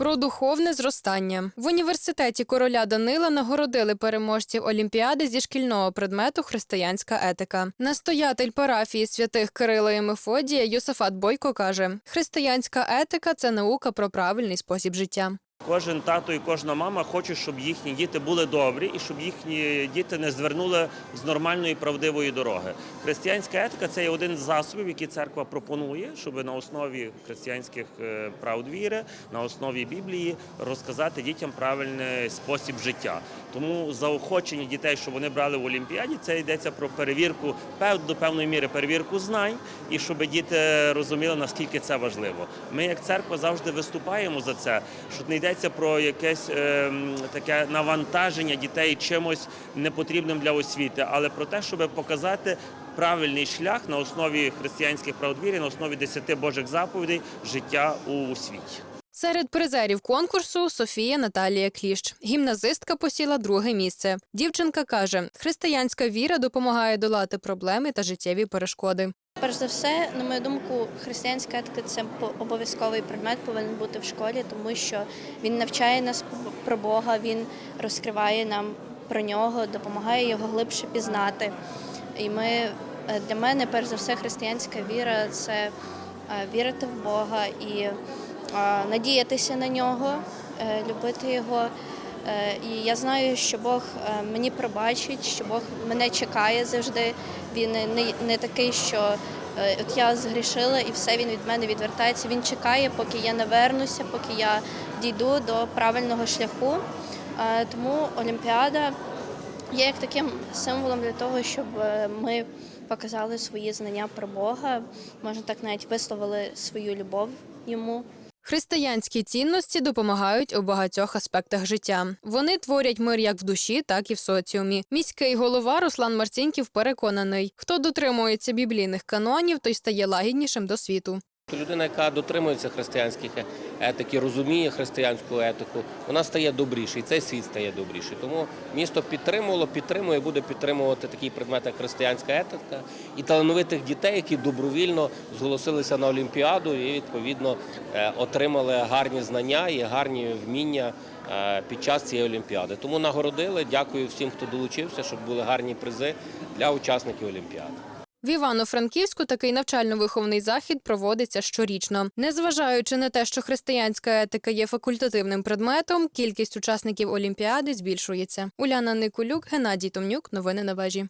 Про духовне зростання в університеті короля Данила нагородили переможців олімпіади зі шкільного предмету християнська етика. Настоятель парафії святих Кирила і Мефодія Йосафат Бойко каже: християнська етика це наука про правильний спосіб життя. Кожен тато і кожна мама хоче, щоб їхні діти були добрі і щоб їхні діти не звернули з нормальної правдивої дороги. Християнська етика це є один з засобів, які церква пропонує, щоб на основі християнських е, правд віри, на основі Біблії розказати дітям правильний спосіб життя. Тому заохочення дітей, щоб вони брали в Олімпіаді, це йдеться про перевірку до певної міри перевірку знань, і щоб діти розуміли наскільки це важливо. Ми, як церква, завжди виступаємо за це, що не йдеться про якесь ем, таке навантаження дітей чимось непотрібним для освіти, але про те, щоб показати. Правильний шлях на основі християнських правдвірів, на основі десяти Божих заповідей життя у світі. Серед призерів конкурсу Софія Наталія Кліщ. Гімназистка посіла друге місце. Дівчинка каже, християнська віра допомагає долати проблеми та життєві перешкоди. Перш за все, на мою думку, християнська етика це обов'язковий предмет повинен бути в школі, тому що він навчає нас про Бога, він розкриває нам про нього, допомагає його глибше пізнати. І ми е, для мене, перш за все, християнська віра це е, вірити в Бога і е, надіятися на нього, любити його. Е, І я знаю, що Бог е, мені пробачить, що Бог мене чекає завжди. Він не, не, такий, що е, от я згрішила і все, він від мене відвертається. Він чекає, поки я не вернуся, поки я дійду до правильного шляху. Тому Олімпіада є як таким символом для того, щоб ми показали свої знання про Бога, можна так навіть висловили свою любов йому. Християнські цінності допомагають у багатьох аспектах життя. Вони творять мир як в душі, так і в соціумі. Міський голова Руслан Марцінків переконаний, хто дотримується біблійних канонів, той стає лагіднішим до світу. Людина, яка дотримується християнських етики, розуміє християнську етику, вона стає добріше, і цей світ стає добріший. Тому місто підтримувало, підтримує, буде підтримувати такий предмет, як християнська етика, і талановитих дітей, які добровільно зголосилися на Олімпіаду і відповідно е, отримали гарні знання і гарні вміння е, під час цієї олімпіади. Тому нагородили. Дякую всім, хто долучився, щоб були гарні призи для учасників олімпіади. В Івано-Франківську такий навчально-виховний захід проводиться щорічно. Незважаючи на те, що християнська етика є факультативним предметом, кількість учасників олімпіади збільшується. Уляна Никулюк, Геннадій Томнюк. Новини на вежі.